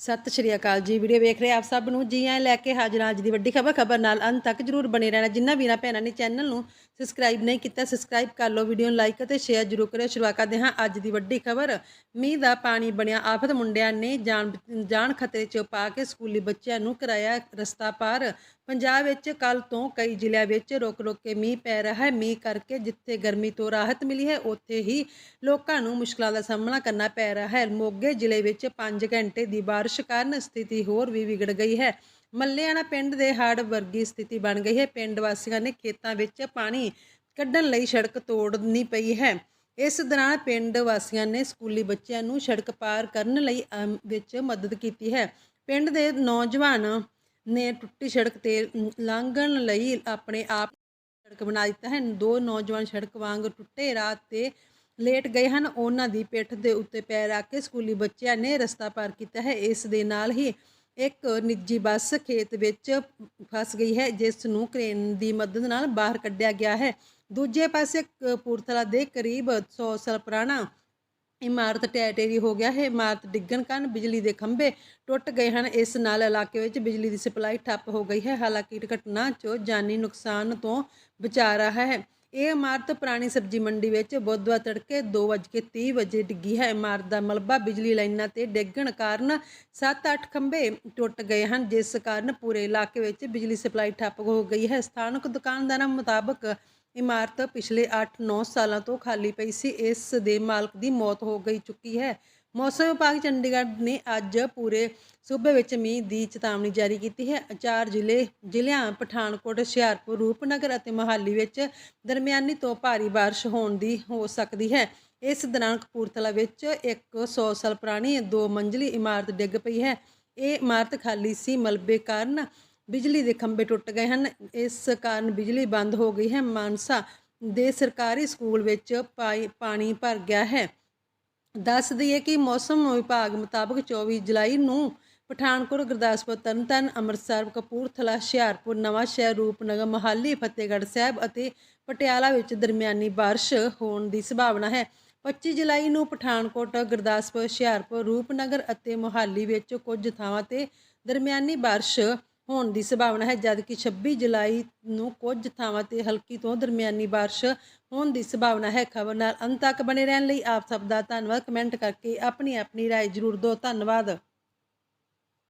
ਸਤਿ ਸ਼੍ਰੀ ਅਕਾਲ ਜੀ। ਵੀਡੀਓ ਵੇਖ ਰਹੇ ਆਪ ਸਭ ਨੂੰ। ਜੀ ਆਇਆਂ ਲੈ ਕੇ ਹਾਜ਼ਰ ਅੱਜ ਦੀ ਵੱਡੀ ਖਬਰ। ਖਬਰ ਨਾਲ ਅੰਤ ਤੱਕ ਜਰੂਰ ਬਣੇ ਰਹਿਣਾ। ਜਿੰਨਾ ਵੀਰਾਂ ਭੈਣਾਂ ਨੇ ਚੈਨਲ ਨੂੰ ਸਬਸਕ੍ਰਾਈਬ ਨਹੀਂ ਕੀਤਾ ਸਬਸਕ੍ਰਾਈਬ ਕਰ ਲਓ ਵੀਡੀਓ ਨੂੰ ਲਾਈਕ ਅਤੇ ਸ਼ੇਅਰ ਜਰੂਰ ਕਰਿਓ। ਸ਼ੁਰੂਆਤ ਕਰਦੇ ਹਾਂ ਅੱਜ ਦੀ ਵੱਡੀ ਖਬਰ। ਮੀਂਹ ਦਾ ਪਾਣੀ ਬਣਿਆ। ਆਫਤ ਮੁੰਡਿਆਂ ਨੇ ਜਾਨ ਜਾਨ ਖਤਰੇ 'ਚ ਪਾ ਕੇ ਸਕੂਲੀ ਬੱਚਿਆਂ ਨੂੰ ਕਰਾਇਆ ਰਸਤਾ ਪਾਰ। ਪੰਜਾਬ ਵਿੱਚ ਕੱਲ ਤੋਂ ਕਈ ਜ਼ਿਲ੍ਹਿਆਂ ਵਿੱਚ ਰੁਕ ਰੁਕ ਕੇ ਮੀਂਹ ਪੈ ਰਿਹਾ ਹੈ। ਮੀਂਹ ਕਰਕੇ ਜਿੱਥੇ ਗਰਮੀ ਤੋਂ ਰਾਹਤ ਮਿਲੀ ਹੈ, ਉੱਥੇ ਹੀ ਲੋਕਾਂ ਨੂੰ ਮੁਸ਼ਕਲਾਂ ਦਾ ਸਾਹਮਣਾ ਕਰਨਾ ਪੈ ਰਿਹਾ ਹੈ। ਮੋਗੇ ਜ਼ਿਲ੍ਹੇ ਵਿੱਚ 5 ਘੰਟੇ ਦੀ ਬਾਰਿਸ਼ ਕਾਰਨ ਸਥਿਤੀ ਹੋਰ ਵੀ ਵਿਗੜ ਗਈ ਹੈ। ਮੱਲਿਆਣਾ ਪਿੰਡ ਦੇ ਹੜ੍ਹ ਵਰਗੀ ਸਥਿਤੀ ਬਣ ਗਈ ਹੈ। ਪਿੰਡ ਵਾਸੀਆਂ ਨੇ ਖੇਤਾਂ ਵਿੱਚ ਪਾਣੀ ਕੱਢਣ ਲਈ ਸੜਕ ਤੋੜਨੀ ਪਈ ਹੈ। ਇਸ ਦੌਰਾਨ ਪਿੰਡ ਵਾਸੀਆਂ ਨੇ ਸਕੂਲੀ ਬੱਚਿਆਂ ਨੂੰ ਸੜਕ ਪਾਰ ਕਰਨ ਲਈ ਵਿੱਚ ਮਦਦ ਕੀਤੀ ਹੈ। ਪਿੰਡ ਦੇ ਨੌਜਵਾਨ ਨੇ ਟੁੱਟੀ ਸੜਕ ਤੇ ਲੰਘਣ ਲਈ ਆਪਣੇ ਆਪ ਸੜਕ ਬਣਾ ਦਿੱਤਾ ਹੈ। ਦੋ ਨੌਜਵਾਨ ਸੜਕ ਵਾਂਗ ਟੁੱਟੇ ਰਾਤ ਤੇ ਲੇਟ ਗਏ ਹਨ। ਉਹਨਾਂ ਦੀ ਪਿੱਠ ਦੇ ਉੱਤੇ ਪੈਰ ਰੱਖ ਕੇ ਸਕੂਲੀ ਬੱਚਿਆਂ ਨੇ ਰਸਤਾ ਪਾਰ ਕੀਤਾ ਹੈ। ਇਸ ਦੇ ਨਾਲ ਹੀ ਇੱਕ ਨਿੱਜੀ ਬੱਸ ਖੇਤ ਵਿੱਚ ਫਸ ਗਈ ਹੈ, ਜਿਸ ਨੂੰ ਕ੍ਰੇਨ ਦੀ ਮਦਦ ਨਾਲ ਬਾਹਰ ਕੱਢਿਆ ਗਿਆ ਹੈ। ਦੂਜੇ ਪਾਸੇ ਕਪੂਰਥਲਾ ਦੇ ਕਰੀਬ 100 ਸਾਲ ਪੁਰਾਣਾ ਇਮਾਰਤ ਟੈਟੇਰੀ ਹੋ ਗਿਆ ਹੈ। ਇਮਾਰਤ ਡਿੱਗਣ ਕਾਰਨ ਬਿਜਲੀ ਦੇ ਖੰਭੇ ਟੁੱਟ ਗਏ ਹਨ। ਇਸ ਨਾਲ ਇਲਾਕੇ ਵਿੱਚ ਬਿਜਲੀ ਦੀ ਸਪਲਾਈ ਠੱਪ ਹੋ ਗਈ ਹੈ। ਹਾਲਾਂਕਿ ਘਟਨਾ 'ਚੋਂ ਜਾਨੀ ਨੁਕਸਾਨ ਤੋਂ ਬਚਾ ਰਿਹਾ ਹੈ। ਇਹ ਇਮਾਰਤ ਪੁਰਾਣੀ ਸਬਜ਼ੀ ਮੰਡੀ ਵਿੱਚ ਬੁੱਧਵਾਰ ਤੜਕੇ 2:30 ਵਜੇ ਡਿੱਗੀ ਹੈ। ਇਮਾਰਤ ਦਾ ਮਲਬਾ ਬਿਜਲੀ ਲਾਈਨਾਂ ਤੇ ਡਿੱਗਣ ਕਾਰਨ 7-8 ਖੰਭੇ ਟੁੱਟ ਗਏ ਹਨ, ਜਿਸ ਕਾਰਨ ਪੂਰੇ ਇਲਾਕੇ ਵਿੱਚ ਬਿਜਲੀ ਸਪਲਾਈ ਠੱਪ ਹੋ ਗਈ ਹੈ। ਸਥਾਨਕ ਦੁਕਾਨਦਾਰਾਂ ਮੁਤਾਬਕ ਇਮਾਰਤ ਪਿਛਲੇ 8-9 ਸਾਲਾਂ ਤੋਂ ਖਾਲੀ ਪਈ ਸੀ। ਇਸ ਦੇ ਮਾਲਕ ਦੀ ਮੌਤ ਹੋ ਗਈ ਚੁੱਕੀ ਹੈ। ਮੌਸਮ ਵਿਭਾਗ ਚੰਡੀਗੜ੍ਹ ਨੇ ਅੱਜ ਪੂਰੇ ਸੂਬੇ ਵਿੱਚ ਮੀਂਹ ਦੀ ਚੇਤਾਵਨੀ ਜਾਰੀ ਕੀਤੀ ਹੈ। ਚਾਰ ਜ਼ਿਲ੍ਹੇ, ਜ਼ਿਲ੍ਹਿਆਂ ਪਠਾਨਕੋਟ, ਹੁਸ਼ਿਆਰਪੁਰ, ਰੂਪਨਗਰ ਅਤੇ ਮੋਹਾਲੀ ਵਿੱਚ ਦਰਮਿਆਨੀ ਤੋਂ ਭਾਰੀ ਬਾਰਿਸ਼ ਹੋਣ ਦੀ ਹੋ ਸਕਦੀ ਹੈ। ਇਸ ਦੌਰਾਨ ਕਪੂਰਥਲਾ ਵਿੱਚ ਇੱਕ 100 ਸਾਲ ਪੁਰਾਣੀ ਦੋ ਮੰਜ਼ਲੀ ਇਮਾਰਤ ਡਿੱਗ ਪਈ ਹੈ। ਇਹ ਇਮਾਰਤ ਖਾਲੀ ਸੀ, ਮਲਬੇ ਕਾਰਨ ਬਿਜਲੀ ਦੇ ਖੰਭੇ ਟੁੱਟ ਗਏ ਹਨ। ਇਸ ਕਾਰਨ ਬਿਜਲੀ ਬੰਦ ਹੋ ਗਈ ਹੈ। ਮਾਨਸਾ ਦੇ ਸਰਕਾਰੀ ਸਕੂਲ ਵਿੱਚ ਪਾਈ- ਪਾਣੀ ਭਰ ਗਿਆ ਹੈ। ਦੱਸ ਦਈਏ ਕਿ ਮੌਸਮ ਵਿਭਾਗ ਮੁਤਾਬਕ 24 ਜੁਲਾਈ ਨੂੰ ਪਠਾਨਕੋਟ, ਗੁਰਦਾਸਪੁਰ ਤਰਨਤਾਰਨ ਅੰਮ੍ਰਿਤਸਰ, ਕਪੂਰਥਲਾ, ਹੁਸ਼ਿਆਰਪੁਰ, ਨਵਾਂ ਸ਼ਹਿਰ, ਰੂਪਨਗਰ, ਮੋਹਾਲੀ, ਫਤਿਹਗੜ੍ਹ ਸਾਹਿਬ ਅਤੇ ਪਟਿਆਲਾ ਵਿੱਚ ਦਰਮਿਆਨੀ ਬਾਰਿਸ਼ ਹੋਣ ਦੀ ਸੰਭਾਵਨਾ ਹੈ। 25 ਜੁਲਾਈ ਨੂੰ ਪਠਾਨਕੋਟ, ਗੁਰਦਾਸਪੁਰ, ਹੁਸ਼ਿਆਰਪੁਰ, ਰੂਪਨਗਰ ਅਤੇ ਮੋਹਾਲੀ ਵਿੱਚ ਕੁਝ ਥਾਵਾਂ ਤੇ ਦਰਮਿਆਨੀ ਬਾਰਿਸ਼ ਹੋਣ ਦੀ ਸੰਭਾਵਨਾ ਹੈ ਜਦਕਿ 26 ਜੁਲਾਈ ਨੂੰ ਕੁਝ ਥਾਵਾਂ ਤੇ ਹਲਕੀ ਤੋਂ ਦਰਮਿਆਨੀ ਬਾਰਿਸ਼ ਹੋਣ ਦੀ ਸੰਭਾਵਨਾ ਹੈ ਖਬਰ ਨਾਲ ਅੰਤ ਤੱਕ ਬਣੇ ਰਹਿਣ ਲਈ ਆਪ ਸਭ ਦਾ ਧੰਨਵਾਦ ਕਮੈਂਟ ਕਰਕੇ ਆਪਣੀ ਆਪਣੀ رائے ਜ਼ਰੂਰ ਦਿਓ ਧੰਨਵਾਦ